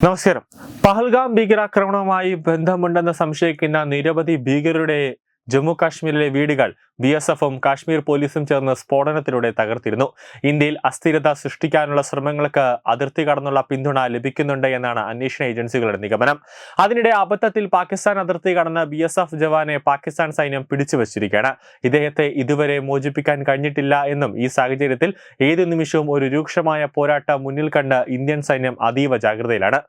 നമസ്കാരം. പഹൽഗാം ഭീകരാക്രമണവുമായി ബന്ധമുണ്ടെന്ന് സംശയിക്കുന്ന നിരവധി ഭീകരരുടെ ജമ്മു കാശ്മീരിലെ വീടുകൾ ബി എസ് എഫും കാശ്മീർ പോലീസും ചേർന്ന് സ്ഫോടനത്തിലൂടെ തകർത്തിരുന്നു. ഇന്ത്യയിൽ അസ്ഥിരത സൃഷ്ടിക്കാനുള്ള ശ്രമങ്ങൾക്ക് അതിർത്തി കടന്നുള്ള പിന്തുണ ലഭിക്കുന്നുണ്ട് എന്നാണ് അന്വേഷണ ഏജൻസികളുടെ നിഗമനം. അതിനിടെ അബദ്ധത്തിൽ പാകിസ്ഥാൻ അതിർത്തി കടന്ന ബി എസ് എഫ് ജവാനെ പാകിസ്ഥാൻ സൈന്യം പിടിച്ചു വച്ചിരിക്കുകയാണ് ഇദ്ദേഹത്തെ ഇതുവരെ മോചിപ്പിക്കാൻ കഴിഞ്ഞിട്ടില്ല എന്നും ഈ സാഹചര്യത്തിൽ ഏതു നിമിഷവും ഒരു രൂക്ഷമായ പോരാട്ടം മുന്നിൽ കണ്ട് ഇന്ത്യൻ സൈന്യം അതീവ ജാഗ്രതയിലാണ്.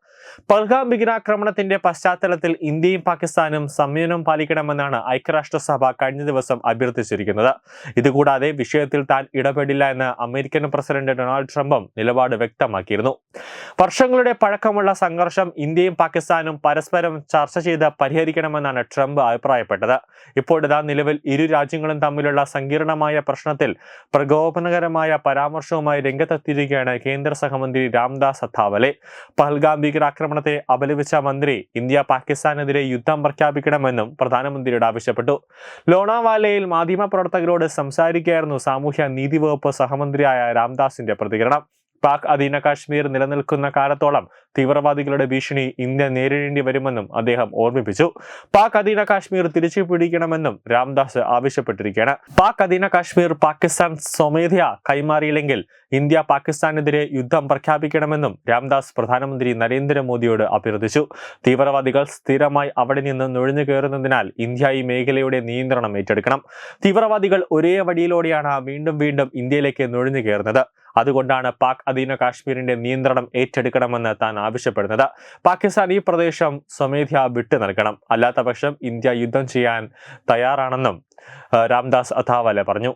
പൽഗാം ഭീകരാക്രമണത്തിന്റെ പശ്ചാത്തലത്തിൽ ഇന്ത്യയും പാകിസ്ഥാനും സംയമനം പാലിക്കണമെന്നാണ് ഐക്യരാഷ്ട്രസഭ കഴിഞ്ഞ ദിവസം അഭ്യർത്ഥിച്ചിരിക്കുന്നത് ഇതുകൂടാതെ വിഷയത്തിൽ താൻ ഇടപെടില്ല എന്ന് അമേരിക്കൻ പ്രസിഡന്റ് ഡൊണാൾഡ് ട്രംപും നിലപാട് വ്യക്തമാക്കിയിരുന്നു. വർഷങ്ങളുടെ പഴക്കമുള്ള സംഘർഷം ഇന്ത്യയും പാകിസ്ഥാനും പരസ്പരം ചർച്ച ചെയ്ത് പരിഹരിക്കണമെന്നാണ് ട്രംപ് അഭിപ്രായപ്പെട്ടത്. ഇപ്പോഴിതാ നിലവിൽ ഇരു രാജ്യങ്ങളും തമ്മിലുള്ള സങ്കീർണമായ പ്രശ്നത്തിൽ പ്രകോപനകരമായ പരാമർശവുമായി രംഗത്തെത്തിയിരിക്കുകയാണ് കേന്ദ്ര സഹമന്ത്രി രാംദാസ് അഥാവലെ പഹൽഗാം ഭീകരാക്രമണത്തെ അപലപിച്ച മന്ത്രി ഇന്ത്യ പാകിസ്ഥാനെതിരെ യുദ്ധം പ്രഖ്യാപിക്കണമെന്നും പ്രധാനമന്ത്രിയോട് ആവശ്യപ്പെട്ടു. ലോണാവാലയിൽ മാധ്യമപ്രവർത്തകരോട് സംസാരിക്കുകയായിരുന്നു സാമൂഹ്യ നീതി വകുപ്പ് സഹമന്ത്രിയായ രാംദാസിന്റെ പ്രതികരണം. പാക് അധീന കാശ്മീർ നിലനിൽക്കുന്ന കാലത്തോളം തീവ്രവാദികളുടെ ഭീഷണി ഇന്ത്യ നേരിടേണ്ടി വരുമെന്നും അദ്ദേഹം ഓർമ്മിപ്പിച്ചു. പാക് അധീന കാശ്മീർ തിരിച്ചു പിടിക്കണമെന്നും രാംദാസ് ആവശ്യപ്പെട്ടിരിക്കുകയാണ്. പാക് അധീന കാശ്മീർ പാകിസ്ഥാൻ സ്വമേധയ കൈമാറിയില്ലെങ്കിൽ ഇന്ത്യ പാകിസ്ഥാനെതിരെ യുദ്ധം പ്രഖ്യാപിക്കണമെന്നും രാംദാസ് പ്രധാനമന്ത്രി നരേന്ദ്രമോദിയോട് അഭ്യർത്ഥിച്ചു. തീവ്രവാദികൾ സ്ഥിരമായി അവിടെ നിന്ന് നുഴഞ്ഞു കയറുന്നതിനാൽ ഇന്ത്യ ഈ മേഖലയുടെ നിയന്ത്രണം ഏറ്റെടുക്കണം. തീവ്രവാദികൾ ഒരേ വഴിയിലൂടെയാണ് വീണ്ടും വീണ്ടും ഇന്ത്യയിലേക്ക് നുഴഞ്ഞു കയറുന്നത്. അതുകൊണ്ടാണ് പാക് അധീന കാശ്മീരിന്റെ നിയന്ത്രണം ഏറ്റെടുക്കണമെന്ന് താൻ ആവശ്യപ്പെടുന്നത്. പാകിസ്ഥാൻ ഈ പ്രദേശം സ്വമേധ്യ വിട്ടു നൽകണം. അല്ലാത്തപക്ഷം ഇന്ത്യ യുദ്ധം ചെയ്യാൻ തയ്യാറാണെന്നും രാംദാസ് അഥാവലെ പറഞ്ഞു.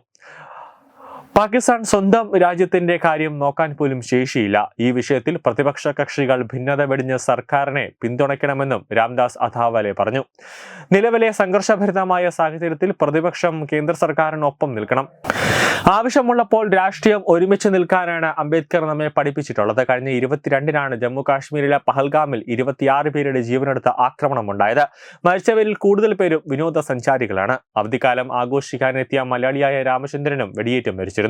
പാകിസ്ഥാൻ സ്വന്തം രാജ്യത്തിന്റെ കാര്യം നോക്കാൻ പോലും ശേഷിയില്ല. ഈ വിഷയത്തിൽ പ്രതിപക്ഷ കക്ഷികൾ ഭിന്നത വെടിഞ്ഞ് സർക്കാരിനെ പിന്തുണയ്ക്കണമെന്നും രാംദാസ് അഥാവലെ പറഞ്ഞു. നിലവിലെ സംഘർഷഭരിതമായ സാഹചര്യത്തിൽ പ്രതിപക്ഷം കേന്ദ്ര സർക്കാരിനൊപ്പം നിൽക്കണം. ആവശ്യമുള്ളപ്പോൾ രാഷ്ട്രീയം ഒരുമിച്ച് നിൽക്കാനാണ് അംബേദ്കർ നമ്മെ പഠിപ്പിച്ചിട്ടുള്ളത്. കഴിഞ്ഞ ഇരുപത്തിരണ്ടിനാണ് ജമ്മു കാശ്മീരിലെ പഹൽഗാമിൽ ഇരുപത്തിയാറ് പേരുടെ ജീവനെടുത്ത ആക്രമണമുണ്ടായത്. മരിച്ചവരിൽ കൂടുതൽ പേരും വിനോദസഞ്ചാരികളാണ്. അവധിക്കാലം ആഘോഷിക്കാനെത്തിയ മലയാളിയായ രാമചന്ദ്രനും വെടിയേറ്റ് മരിച്ചിരുന്നു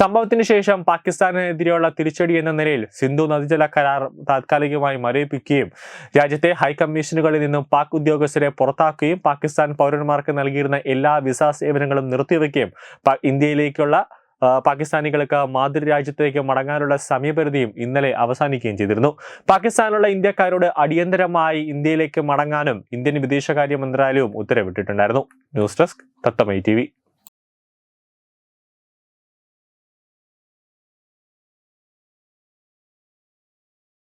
സംഭവത്തിന് ശേഷം പാകിസ്ഥാനെതിരെയുള്ള തിരിച്ചടി എന്ന നിലയിൽ സിന്ധു നദീജല കരാർ താത്കാലികമായി മരവിപ്പിക്കുകയും രാജ്യത്തെ ഹൈക്കമ്മീഷനുകളിൽ നിന്നും പാക് ഉദ്യോഗസ്ഥരെ പുറത്താക്കുകയും പാകിസ്ഥാൻ പൗരന്മാർക്ക് നൽകിയിരുന്ന എല്ലാ വിസ സേവനങ്ങളും നിർത്തിവെക്കുകയും ഇന്ത്യയിലേക്കുള്ള പാകിസ്ഥാനികൾക്ക് പാകിസ്ഥാനികൾക്ക് മാതൃരാജ്യത്തേക്ക് മടങ്ങാനുള്ള സമയപരിധിയും ഇന്നലെ അവസാനിക്കുകയും ചെയ്തിരുന്നു. പാകിസ്ഥാനുള്ള ഇന്ത്യക്കാരോട് അടിയന്തരമായി ഇന്ത്യയിലേക്ക് മടങ്ങാനും ഇന്ത്യൻ വിദേശകാര്യ മന്ത്രാലയവും ഉത്തരവിട്ടിട്ടുണ്ടായിരുന്നു. ന്യൂസ് ഡെസ്ക് തത്തമൈ ടി